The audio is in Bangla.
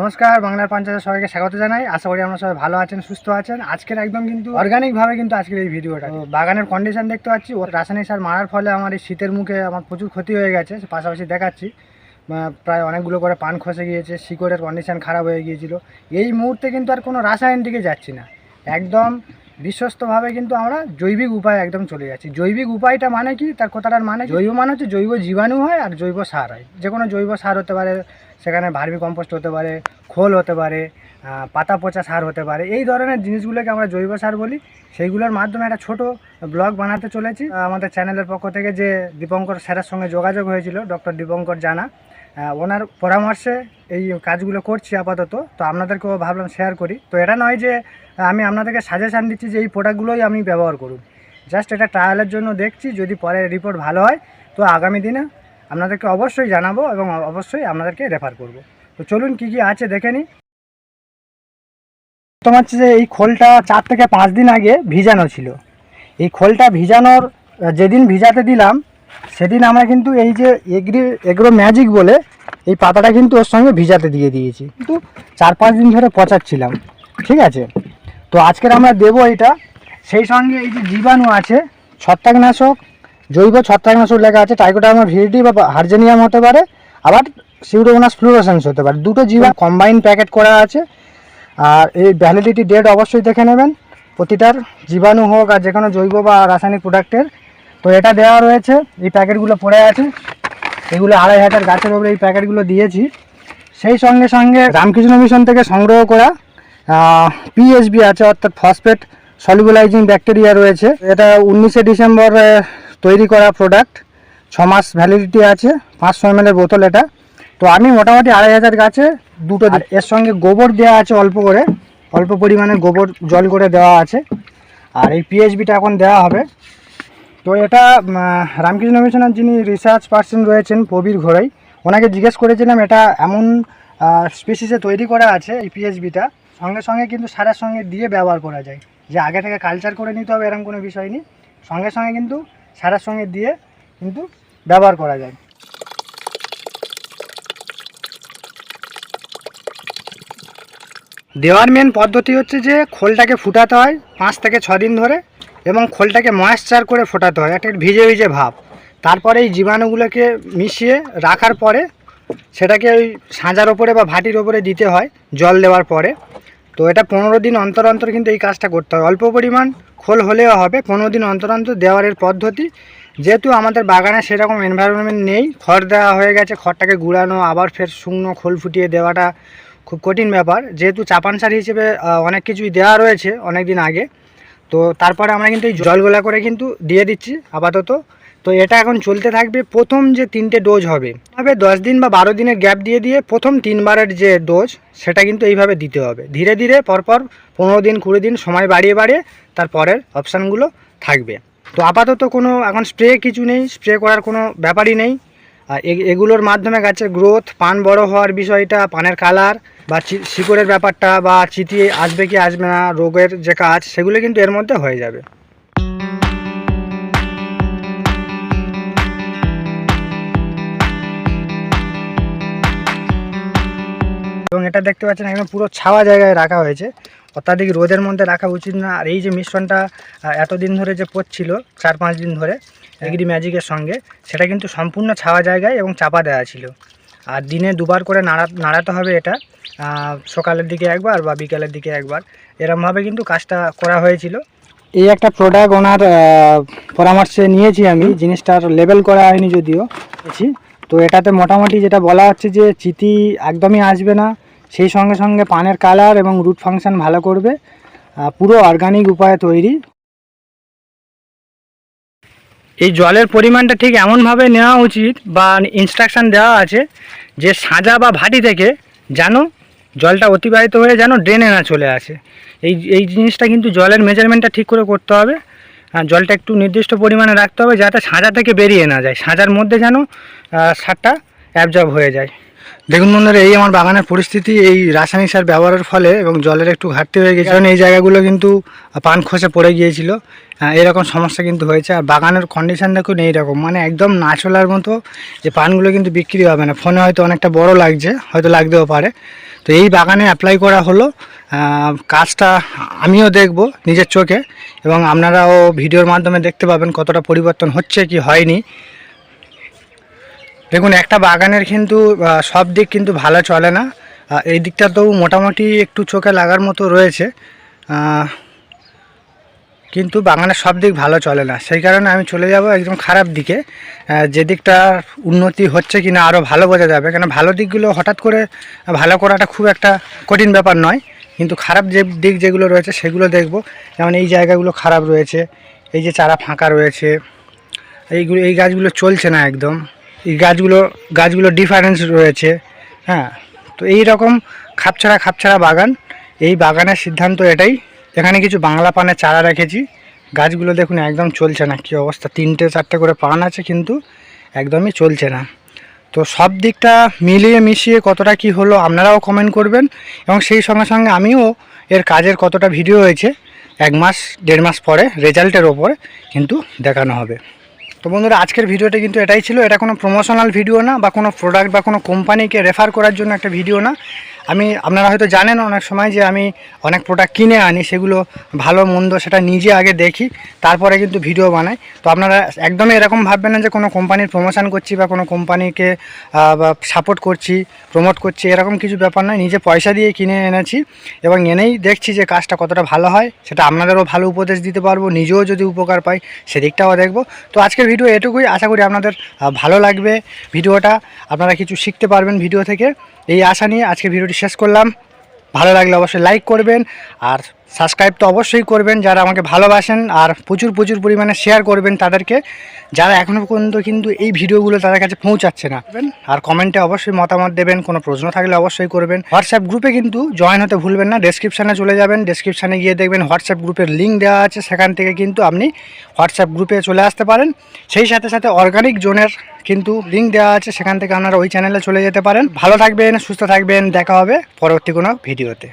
নমস্কার, বাংলার পঞ্চায়েত সবাইকে স্বাগত জানাই। আশা করি আমরা সবাই ভালো আছেন, সুস্থ আছেন। আজকের একদম কিন্তু অর্গানিকভাবে কিন্তু আজকের এই ভিডিওটা। বাগানের কন্ডিশন দেখতে পাচ্ছি, ও রাসায়নিক সার মারার ফলে আমার এই শীতের মুখে আমার প্রচুর ক্ষতি হয়ে গেছে, পাশাপাশি দেখাচ্ছি। প্রায় অনেকগুলো করে পান খসে গিয়েছে, শিকড়ের কন্ডিশন খারাপ হয়ে গিয়েছিল। এই মুহূর্তে কিন্তু আর কোনো রাসায়নিক দিকে যাচ্ছি না। একদম বিশ্বস্তভাবে কিন্তু আমরা জৈবিক উপায় একদম চলে যাচ্ছি। জৈবিক উপায়টা মানে কি? তার কথাটার মানে জৈব মানে হচ্ছে জৈব জীবাণু হয় আর জৈব সার হয়। যে কোনো জৈব সার হতে পারে, সেখানে ভার্মি কম্পোস্ট হতে পারে, খোল হতে পারে পাতা পচা সার হতে পারে। এই ধরনের জিনিসগুলোকে আমরা জৈব সার বলি। সেইগুলোর মাধ্যমে একটা ছোট ব্লগ বানাতে চলেছি। আমাদের চ্যানেলের পক্ষ থেকে যে দীপঙ্কর স্যারের সঙ্গে যোগাযোগ হয়েছিল, ডক্টর দীপঙ্কর জানা ওনার পরামর্শে এই কাজগুলো করছি আপাতত। তো আপনাদেরকেও ভাবলাম শেয়ার করি। তো এটা নয় যে, আমি আপনাদেরকে সাজেশান দিচ্ছি যে এই প্রোডাক্টগুলোই আমি ব্যবহার করুন। জাস্ট এটা ট্রায়ালের জন্য দেখছি, যদি পরে রিপোর্ট ভালো হয়, তো আগামী দিনে আপনাদেরকে অবশ্যই জানাব এবং অবশ্যই আপনাদেরকে রেফার করব। তো চলুন কি কি আছে দেখে নিই। তোমার হচ্ছে যে এই খোলটা চার থেকে পাঁচ দিন আগে ভিজানো ছিল। এই খোলটা ভিজানোর যেদিন ভিজাতে দিলাম, সেদিন আমরা কিন্তু এই যে এগ্রি এগ্রো ম্যাজিক বলে এই পাতাটা কিন্তু ওর সঙ্গে ভিজাতে দিয়ে দিয়েছি। কিন্তু চার পাঁচ দিন ধরে পচাচ্ছিলাম। ঠিক আছে? তো আজকের আমরা দেবো এটা। সেই সঙ্গে এই যে জীবাণু আছে, ছত্রাকনাশক, জৈব ছত্রাকনাশক লেখা আছে টাইকোডার্মা ভিরিটি বা হার্জেনিয়াম হতে পারে, আবার সিউডোমোনাস ফ্লুরোসেন্স হতে পারে। দুটো জীবাণু কম্বাইন প্যাকেট করা আছে। আর এই ভ্যালিডিটি ডেট অবশ্যই দেখে নেবেন। প্রতিটার জীবাণু হোক আর যে কোনো জৈব বা রাসায়নিক প্রোডাক্টের তো এটা দেওয়া রয়েছে। এই প্যাকেটগুলো পড়ে আছে। এগুলো আড়াই হাজার গাছের উপরে এই প্যাকেটগুলো দিয়েছি। সেই সঙ্গে সঙ্গে রামকৃষ্ণ মিশন থেকে সংগ্রহ করা পিএসবি আছে, অর্থাৎ ফসফেট সলিবলাইজিং ব্যাকটেরিয়া রয়েছে। এটা উনিশে ডিসেম্বর তৈরি করা প্রোডাক্ট ছ মাস ভ্যালিডিটি আছে, পাঁচশো এম বোতল এটা। তো আমি মোটামুটি আড়াই হাজার গাছে দুটো এর সঙ্গে গোবর দেওয়া আছে অল্প করে। অল্প পরিমাণে গোবর জল করে দেওয়া আছে। আর এই পিএইচবিটা এখন দেওয়া হবে। তো এটা রামকৃষ্ণ মিশনের যিনি রিসার্চ পার্সন রয়েছেন প্রবীর ঘোড়াই, ওনাকে জিজ্ঞেস করেছিলাম এটা এমন স্পেসিসে তৈরি করা আছে এই পিএইচবিটা সঙ্গে সঙ্গে কিন্তু সারের সঙ্গে দিয়ে ব্যবহার করা যায়। যে আগে থেকে কালচার করে নিতে হবে এরকম কোনো বিষয় নেই। সঙ্গে সঙ্গে কিন্তু সারের সঙ্গে দিয়ে কিন্তু ব্যবহার করা যায়। দেওয়ার মেন পদ্ধতি হচ্ছে যে খোলটাকে ফুটাতে হয় পাঁচ থেকে ছ দিন ধরে। এবং খোলটাকে ময়েশ্চার করে ফোটাতে হয়, একটা ভিজে ভিজে ভাব। তারপরে এই জীবাণুগুলোকে মিশিয়ে রাখার পরে সেটাকে ওই সাঁজার ওপরে বা ভাটির ওপরে দিতে হয়, জল দেওয়ার পরে। তো এটা পনেরো দিন অন্তর অন্তর কিন্তু এই কাজটা করতে হয়। অল্প পরিমাণ খোল হলেও হবে, পনেরো দিন অন্তর অন্তর দেওয়ারের পদ্ধতি। যেহেতু আমাদের বাগানে সেরকম এনভায়রনমেন্ট নেই, খড় দেওয়া হয়ে গেছে, খড়টাকে গুঁড়ানো, আবার ফের শুকনো খোল ফুটিয়ে দেওয়াটা খুব কঠিন ব্যাপার। যেহেতু চাপান সার হিসেবে অনেক কিছুই দেওয়া রয়েছে অনেক দিন আগে তো তারপরে আমরা কিন্তু এই জলগোলা করে কিন্তু দিয়ে দিচ্ছি আপাতত। তো এটা এখন চলতে থাকবে প্রথম যে তিনটে ডোজ হবে। হবে দশ দিন বা বারো দিনের গ্যাপ দিয়ে দিয়ে প্রথম তিনবারের যে ডোজ, সেটা কিন্তু এইভাবে দিতে হবে। ধীরে ধীরে পরপর পনেরো দিন, কুড়ি দিন সময় বাড়িয়ে বাড়িয়ে তারপরের অপশানগুলো থাকবে। তো আপাতত কোনো এখন স্প্রে কিছু নেই, স্প্রে করার কোনো ব্যাপারই নেই। এগুলোর মাধ্যমে গাছের গ্রোথ পান বড় হওয়ার বিষয়টা, পানের কালার বা শিকড়ের ব্যাপারটা বা চিতি আসবে কি আসবে না, রোগের যে কাজ, সেগুলো কিন্তু এর মধ্যে হয়ে যাবে। এবং এটা দেখতে পাচ্ছেন, একদম পুরো ছাওয়া জায়গায় রাখা হয়েছে। অত্যাধিক রোদের মধ্যে রাখা উচিত না। আর এই যে মিশ্রণটা এতদিন ধরে যে পড়ছিল চার পাঁচ দিন ধরে এগ্রি ম্যাজিকের সঙ্গে সেটা কিন্তু সম্পূর্ণ ছাওয়া জায়গায় এবং চাপা দেওয়া ছিল। আর দিনে দুবার করে নাড়া নাড়াতে হবে এটা সকালের দিকে একবার বা বিকালের দিকে একবার। এরমভাবে কিন্তু কাজটা করা হয়েছিল। এই একটা প্রোডাক্ট ওনার পরামর্শে নিয়েছি আমি জিনিসটার লেবেল করা হয়নি যদিও। তো এটাতে মোটামুটি যেটা বলা হচ্ছে যে চিতি একদমই আসবে না। সেই সঙ্গে সঙ্গে পানের কালার এবং রুট ফাংশন ভালো করবে পুরো অর্গানিক উপায়ে তৈরি। এই জলের পরিমাণটা ঠিক এমনভাবে নেওয়া উচিত বা ইনস্ট্রাকশান দেওয়া আছে যে সাজা বা ভাটি থেকে যেন জলটা অতিবাহিত হয়ে যেন ড্রেনে না চলে আসে। এই এই জিনিসটা কিন্তু জলের মেজারমেন্টটা ঠিক করে করতে হবে। জলটা একটু নির্দিষ্ট পরিমাণে রাখতে হবে যাতে সাজা থেকে বেরিয়ে না যায়। সাজার মধ্যে যেন সারটা অ্যাবজর্ব হয়ে যায়। দেখুন বন্ধুরা, এই আমার বাগানের পরিস্থিতি, এই রাসায়নিক সার ব্যবহারের ফলে এবং জলের একটু ঘাটতি হয়ে গেছে কারণ এই জায়গাগুলো কিন্তু পান খসে পড়ে গিয়েছিল। এরকম সমস্যা কিন্তু হয়েছে। আর বাগানের কন্ডিশন দেখুন এইরকম। মানে একদম নাচলার মতো যে পানগুলো কিন্তু বিক্রি হবে না। ফোনে হয়তো অনেকটা বড় লাগছে, হয়তো লাগতেও পারে। তো এই বাগানে অ্যাপ্লাই করা হলো। কাজটা আমিও দেখব নিজের চোখে। এবং আপনারাও ভিডিওর মাধ্যমে দেখতে পাবেন কতটা পরিবর্তন হচ্ছে কি হয়নি। দেখুন, একটা বাগানের কিন্তু সব দিক কিন্তু ভালো চলে না। এই দিকটা তো মোটামুটি একটু চোখে লাগার মতো রয়েছে। কিন্তু বাগানের সব দিক ভালো চলে না। সেই কারণে আমি চলে যাব একদম খারাপ দিকে। যে দিকটা উন্নতি হচ্ছে কি না আরও ভালো বোঝা যাবে। কেন ভালো দিকগুলো হঠাৎ করে ভালো করাটা খুব একটা কঠিন ব্যাপার নয়। কিন্তু খারাপ যে দিক যেগুলো রয়েছে সেগুলো দেখব। যেমন এই জায়গাগুলো খারাপ রয়েছে, এই যে চারা ফাঁকা রয়েছে, এইগুলো, এই গাছগুলো চলছে না একদম। এই গাছগুলো গাছগুলো ডিফারেন্স রয়েছে হ্যাঁ। তো এই রকম খাপছাড়া খাপছাড়া বাগান, এই বাগানের সিদ্ধান্ত এটাই। এখানে কিছু বাংলা পানের চারা রেখেছি। গাছগুলো দেখুন, একদম চলছে না। কী অবস্থা? তিনটে, চারটে করে পান আছে কিন্তু একদমই চলছে না। তো সব দিকটা মিলিয়ে মিশিয়ে কতটা কি হলো আপনারাও কমেন্ট করবেন। এবং সেই সঙ্গে সঙ্গে আমিও এর কাজের কতটা ভিডিও হয়েছে, এক মাস, দেড় মাস পরে রেজাল্টের ওপরে কিন্তু দেখানো হবে। তো বন্ধুরা, আজকের ভিডিওটা কিন্তু এটাই ছিল। এটা কোনো প্রমোশনাল ভিডিও না, বা কোনো প্রোডাক্ট বা কোনো কোম্পানিকে রেফার করার জন্য একটা ভিডিও না। আমি, আপনারা হয়তো জানেন অনেক সময় যে আমি অনেক প্রোডাক্ট কিনে আনি, সেগুলো ভালো, মন্দ সেটা নিজে আগে দেখি, তারপরে কিন্তু ভিডিও বানাই। তো আপনারা একদমই এরকম ভাববেন না যে কোনো কোম্পানির প্রমোশন করছি বা কোনো কোম্পানিকে সাপোর্ট করছি প্রমোট করছি, এরকম কিছু ব্যাপার নয়। নিজে পয়সা দিয়ে কিনে এনেছি এবং এনেই দেখছি যে কাজটা কতটা ভালো হয়, সেটা আপনাদেরও ভালো উপদেশ দিতে পারব, নিজেও যদি উপকার পাই, সেদিকটাও দেখব। তো আজকের ভিডিও এটুকুই। আশা করি আপনাদের ভালো লাগবে ভিডিওটা। আপনারা কিছু শিখতে পারবেন ভিডিও থেকে। এই আশা নিয়ে আজকে ভিডিওটি শেষ করলাম। ভালো লাগলে অবশ্যই লাইক করবেন আর সাবস্ক্রাইব তো অবশ্যই করবেন যারা আমাকে ভালোবাসেন আর প্রচুর প্রচুর পরিমাণে শেয়ার করবেন তাদেরকে যারা এখনও পর্যন্ত কিন্তু এই ভিডিওগুলো তাদের কাছে পৌঁছাচ্ছে না আর কমেন্টে অবশ্যই মতামত দেবেন কোনো প্রশ্ন থাকলে অবশ্যই করবেন। হোয়াটসঅ্যাপ গ্রুপে কিন্তু জয়েন হতে ভুলবেন না ডেসক্রিপশানে চলে যাবেন ডেসক্রিপশানে গিয়ে দেখবেন হোয়াটসঅ্যাপ গ্রুপের লিঙ্ক দেওয়া আছে সেখান থেকে কিন্তু আপনি হোয়াটসঅ্যাপ গ্রুপে চলে আসতে পারেন। সেই সাথে সাথে অর্গানিক জোনের কিন্তু লিঙ্ক দেওয়া আছে সেখান থেকে আপনারা ওই চ্যানেলে চলে যেতে পারেন। ভালো থাকবেন সুস্থ থাকবেন দেখা হবে পরবর্তী কোনো ভিডিওতে।